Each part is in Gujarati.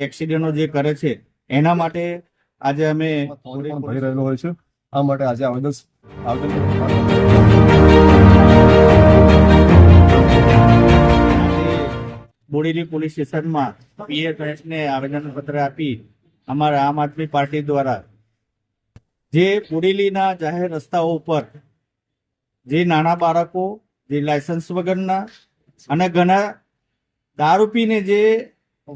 એક્સિડન્ટો જે કરે છે એના માટે આજે અમે ભરી રહેલો હોય છે. આ માટે આજે આવેદન બોડેલી પોલીસ સ્ટેશનમાં પીએ સાહેબને આવેદનપત્ર આપી અમારા આમ આદમી પાર્ટી દ્વારા જે બોડેલીના જાહેર રસ્તાઓ ઉપર જે નાના બાળકો જે લાયસન્સ વગરના અને ઘણા દારૂ પીને જે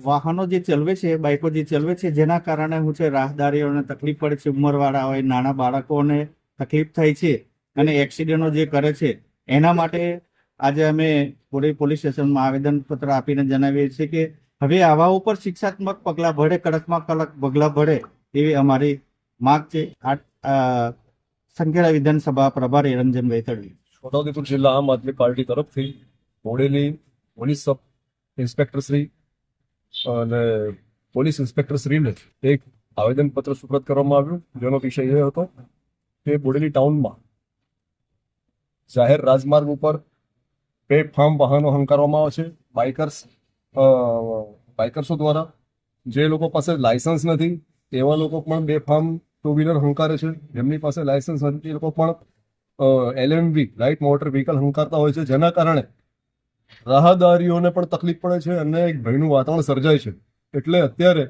વાહનો જે ચલવે છે, બાઇકો જે ચલાવે છે, જેના કારણે હું છે, રાહદારીઓને તકલીફ પડે છે, ઉંમરવાળા હોય, નાના બાળકોને તકલીફ થાય છે અને એક્સિડન્ટો જે કરે છે, એના માટે આજે અમે પૂરી, પોલીસ સ્ટેશનમાં આવેદનપત્ર આપીને જણાવીએ છીએ કે હવે આવા ઉપર શિક્ષાત્મક પગલાં ભળે કડકમાં કડક પગલાં ભળે એવી અમારી માંગ છે. સંખેડા વિધાનસભા પ્રભારી રંજનભાઈ તડવી. છોટાઉદેપુર જિલ્લા આમ આદમી પાર્ટી તરફથી Bodeli police sub, inspector Shri અને પોલીસ ઇન્સ્પેક્ટર શ્રીને એક આવેદનપત્ર સુપ્રત કરવામાં આવ્યું, જેનો વિષય એ હતો કે બોડેલી ટાઉનમાં જાહેર રાજમાર્ગ ઉપર બે ફાર્મ વાહનો હંકારવામાં આવે છે, બાઇકર્સ બાઇકર્સો દ્વારા. જે લોકો પાસે લાયસન્સ નથી, તેવા લોકો પણ બે ફાર્મ ટુ વ્હીલર હંકારે છે. જેમની પાસે લાયસન્સ નથી તે લોકો પણ એલએમવી, લાઇટ મોટર વ્હીકલ હંકારતા હોય છે. જેના કારણે રાહદારીઓને પણ તકલીફ પડે છે અને એક ભયનું વાતાવરણ સર્જાય છે. એટલે અત્યારે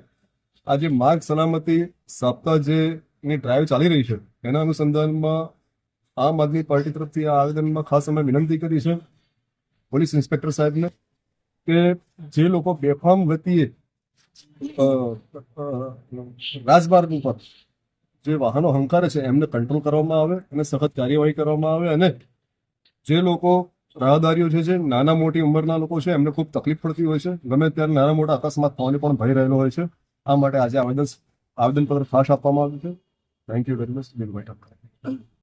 આ જે માર્ગ સલામતી સપ્તાહ જે ની ડ્રાઈવ ચાલી રહી છે એના અનુસંધાનમાં આમ આદમી પાર્ટી તરફથી આ આવેદનમાં ખાસ અમે વિનંતી કરી છે પોલીસ ઇન્સ્પેક્ટર સાહેબને કે જે લોકો બેફામ અ, રાજમાર્ગ ઉપર જે વાહનો હંકારે છે એમને કંટ્રોલ કરવામાં આવે અને સખત કાર્યવાહી કરવામાં આવે અને જે લોકો રાહદારીઓ છે જે નાના મોટી ઉંમરના લોકો છે, એમને ખૂબ તકલીફ પડતી હોય છે. ગમે ત્યારે નાના મોટા અકસ્માત થવાની પણ ભય રહેલો હોય છે. આ માટે આજે આવેદન, આવેદનપત્ર ખાસ આપવામાં આવ્યું છે. Thank you very much દિલભાઈ Thakkar